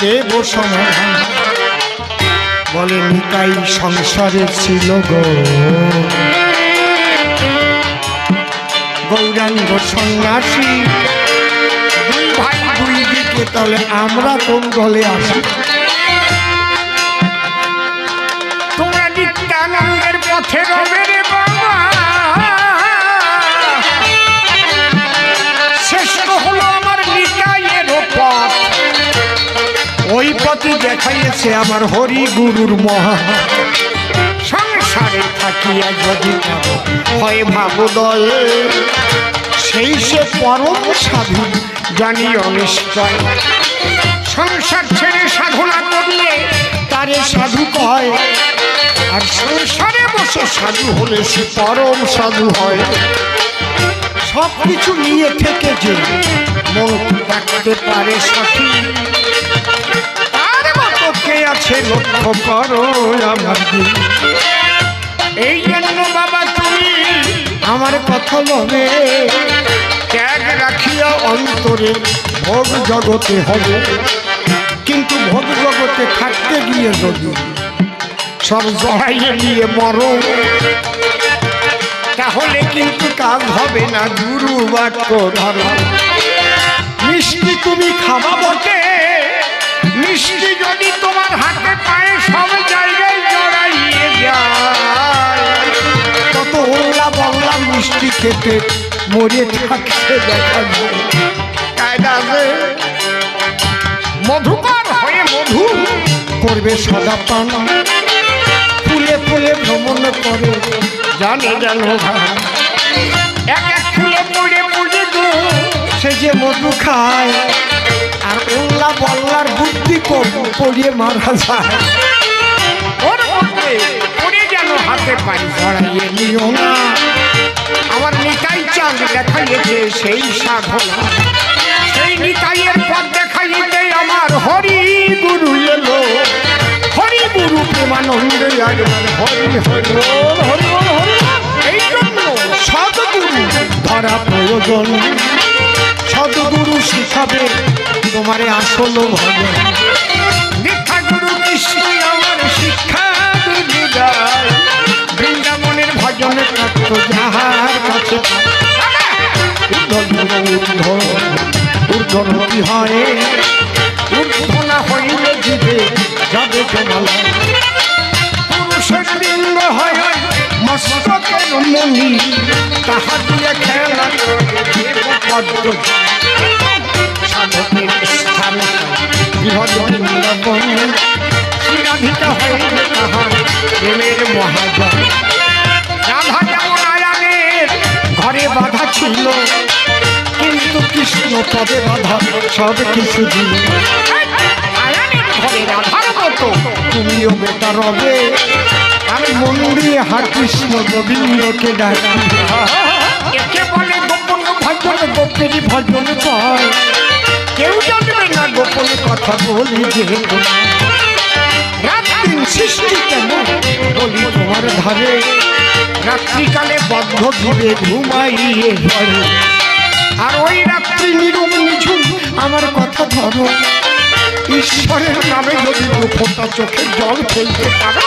দেব সমাধান। বলে, নিতাই সংসারে ছিল গৌরাঙ্গ সন্ন্যাসী তাহলে আমরা কোন দলে আসি। তোমরা নিত্যানন্দের পথে রবে রে দেখাইয়েছে আমার হরি গুরুর মহা। সংসারে থাকিয়া যদি হয় ভাবদয়ে সেই সে পরম সাধু জানিও নিশ্চয়। সংসার ছেড়ে সাধনা করলে তারে সাধু কয়, আর সংসারে বসে সাধু হলে সে পরম সাধু হয়। সব কিছু নিয়ে থেকে যে মন রাখতে পারে সঠিক কে আছে লক্ষ্য করো আমার এই জন্য বাবা তুমি আমার কথা লবে ত্যাগ রাখিয়া অন্তরে ভোগ জগতে হবে। কিন্তু ভোগ জগতে থাকতে গিয়ে যদি সব জড়াইয়ে নিয়ে মরো, তাহলে কিন্তু কাজ হবে না। গুরু বাক্য ধরো। মিষ্টি তুমি খাবা বটে মিষ্টি যদি তোমার হাতে পায়ে সব জায়গায় জড়াইয়ে যায়। কত বল্লা মিষ্টি খেতে মরে দেখা যায়। মধুকর হয়ে মধু করবে সদা পান। ফুলে ফুলে ভ্রমণ করে জানে জানো এক এক ফুলে পড়ে সে যে মধু খায়, আর উল্লা বল্লার বুদ্ধি কম পড়িয়ে মারা যায়। মধ্যে হাতে নিও না। আমার নিতাই চাঁদ দেখাইয়েছে সেই সাধনা। সেই নিতাইয়ের পথ দেখাইতে আমার হরি গুরু এলো হরি গুরু প্রেমানন্দে হরি হরি হরি হরি। এই জন্য সদগুরু ধরা প্রয়োজন। সদগুরু শিখাবে তোমারে আসল দীক্ষা গুরু আমার শিক্ষা বৃন্দাবনের ভজনে যাহার হয়? যাবে পুরুষের লিঙ্গ হয় মস্তকের মনি তাহা দিয়ে খেলা বৃহদবন শিরাধিত তাহার প্রেমের ঘরে বাধা ছিল কিন্তু কৃষ্ণ পদে বাধা সব কিছু দিল তুমিও বেটা আমি মন্দিরে হার কৃষ্ণ গোবিন্দকে ডাকি। একে বলে গোপন ভজন ভজন পায় কেউ জানবে না গোপনে কথা বলি সৃষ্টি কেন? বলি তোমার ধারে। রাত্রিকালে বদ্ধ ঘিরে ঘুমাইয়ে ধরে আর ওই রাত্রি নিরুম নিঝুম আমার কথা ধরো। ঈশ্বরের নামে যদি ফোঁটা চোখের জল ফেলতে পারো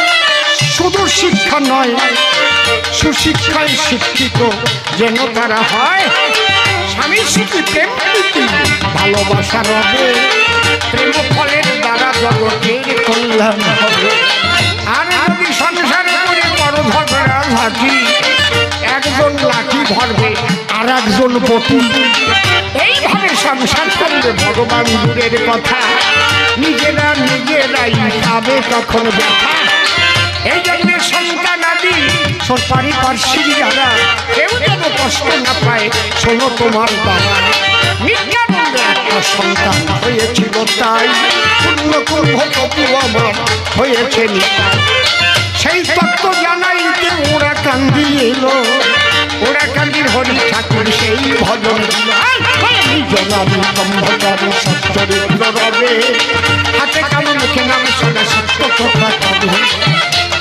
শুধু শিক্ষা নয়, সুশিক্ষায় শিক্ষিত যেন তারা হয়। স্বামী প্রীতি, ভালোবাসা প্রেম ফলের দ্বারা জগতের কল্যাণ হবে। আর যদি সংসার করে বড় ঝগড়া লাঠি একজন লাঠি ধরবে আর একজন বটি এইভাবে সংসার করলে ভগবান দূরের কথা, নিজেরা নিজেরাই পাবে তখন ব্যথা। এই জন্য সন্তান আদি সব পারিপার্শ্বিক যারা কেউ যেন কষ্ট না পায়, শোনো তোমার বাবা। নিত্যানন্দ একটা সন্তান হয়েছিল তাই, পূর্ণ হাতে কালো মুখে নাম শোনা সত্য কথা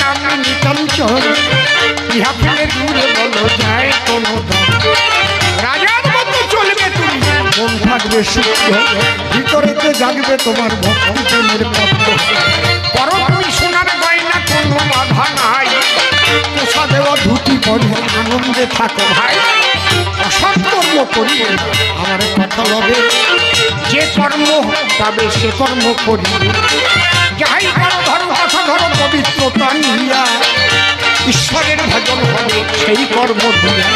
কামিনী নিকাঞ্চন ইহা ফেলে দূরে বলো, যায় কোনো রাজার মতো চলবে তুমি, মন থাকবে সুস্থ ভিতরেতে জাগবে তোমার ভক্তি প্রেমের প্রাপ্ত পর তুমি সোনার গয়না, কোনো বাধা নাই। পোষা দেওয়া ধুতি পরে আনন্দে থাকো ভাই। অসৎ কর্ম করিয়ে আমার কথা হবে যে কর্ম তবে সে কর্ম করিবে যাই করো ধরো পবিত্রতা নিয়া ঈশ্বরের ভজন হবে সেই কর্ম দিয়া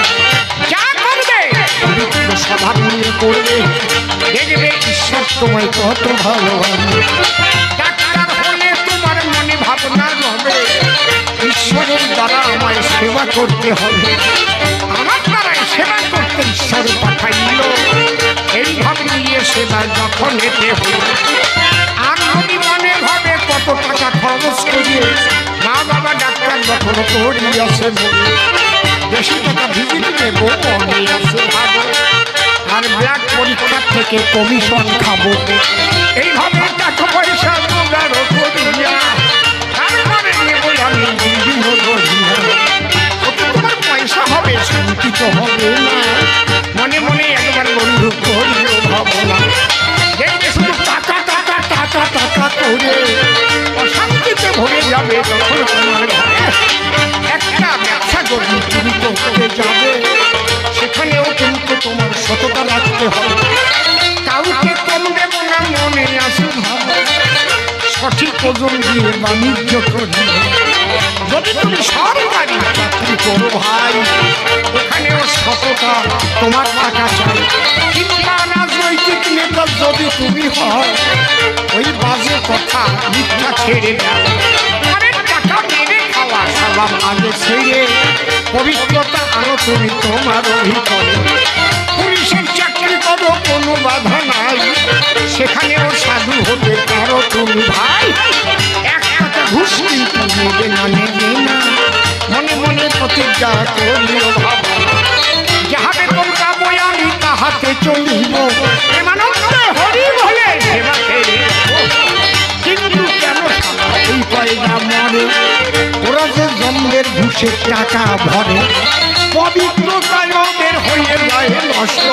যা করবে। পবিত্র স্বভাব করবে। দেখবে ঈশ্বর তোমায় কত ভালোবাসে। ডাক্তার হলে তোমার মনে ভাবনা হবে। ঈশ্বরের দ্বারা আমায় সেবা করতে হবে। আমার দ্বারাই সেবা করতে ঈশ্বর পাঠাইল। এই নিয়ে সেবা যখন এতে হলো খরচ করিয়ে মা বাবা ডাক্তার যখন করিয়াছে বেশি টাকা ভিজিট দেবো আছে আর ব্লাড পরীক্ষার থেকে কমিশন খাব। এইভাবে টাকা পয়সা যাবে সেখানেও কিন্তু তোমার সততা রাখতে হবে। কাউকে কম দেব না, মনে আসে সঠিক ওজন দিয়ে বাণিজ্য করি। যদি তুমি সরকারি চাকরি করো ভাই ওখানেও সততা তোমার টাকা চাই। কিংবা রাজনৈতিক নেতা যদি তুমি হয় ওই বাজে কথা মিথ্যা ছেড়ে দাও। টাকা মেরে খাওয়া স্বভাব আগে ছেড়ে। পবিত্রতা আনো তুমি তোমার ভিতরে পুলিশের চাকরি করো কোনো বাধা নাই। সেখানেও সাধু হতে পারো তুমি ভাই। এক না নেবে না। মনে মনে প্রতিজ্ঞা যাহাতে তাহাতে চলিব। কিন্তু কেন ঘুষের টাকা ভরে। ওদের হয়ে যায় নষ্ট।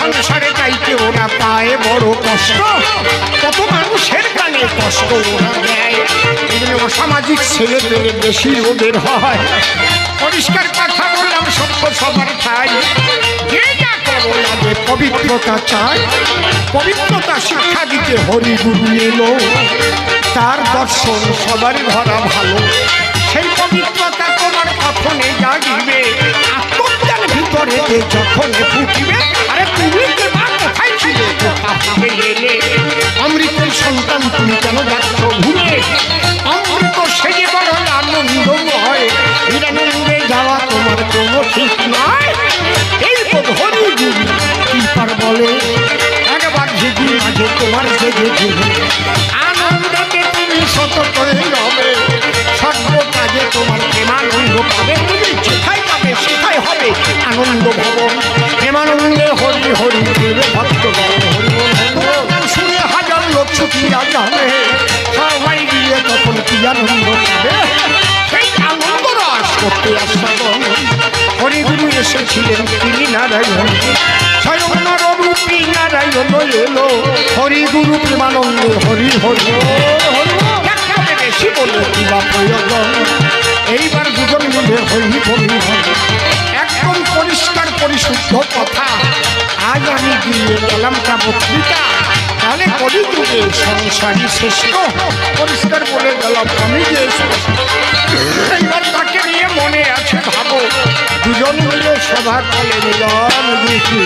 সংসারে চাইতে ওরা পায় বড় কষ্ট। কত মানুষের কানে কষ্ট ওরা দেয়। অসামাজিক ছেলে পেলে বেশি ওদের হয়। পরিষ্কার কথা বললাম, সত্য সবার লাগে পবিত্রতা চাই। পবিত্রতা শিক্ষা দিতে হরি গুরু এলো। তার দর্শন সবার ধরা ভালো। সেই পবিত্রতা কখনে জাগিবে আত্মজ্ঞান ভিতরে যখন ফুটিবে, আরে তুমি কোথায় সন্তান তুমি কেন যাচ্ছ ভুলে? অমৃত সেজে বড় আনন্দ হয় নিরানন্দে যাওয়া তোমার কোনো ঠিক নয় এই তো ধরি বলে? একবার যদি মাঝে তোমার জেগে আনন্দকে তুমি শত করে হবে সর্ব কাজে তোমার প্রেমানন্দ পাবে তুমি যেথায় পাবে সেথায় হবে আনন্দ ভবন প্রেমানন্দে হরি হরি দেবে ভক্ত শুনে হাজার লোক ছুটিয়া যাবে সবাই গিয়ে তখন কি আনন্দ পাবে সেই আনন্দ রস করতে আসাদন হরিগুরু এসেছিলেন তিনি নারায়ণ স্বয়ং নররূপী নারায়ণ এলো হরিগুরু প্রেমানন্দে হরি হরি হরি বেশি বলে কিবা প্রয়োজন এইবার দুজন মিলে হরি হরি একদম পরিষ্কার, পরিশুদ্ধ কথা। আজ আমি দিয়ে গেলাম তা বক্তৃতা তাহলে কলিযুগে সংসারী শ্রেষ্ঠ। পরিষ্কার বলে গেলাম আমি যে এইবার তাকে নিয়ে মনে আছে ভাবো। দুজন মিলে সভা কলে মিলন দেখি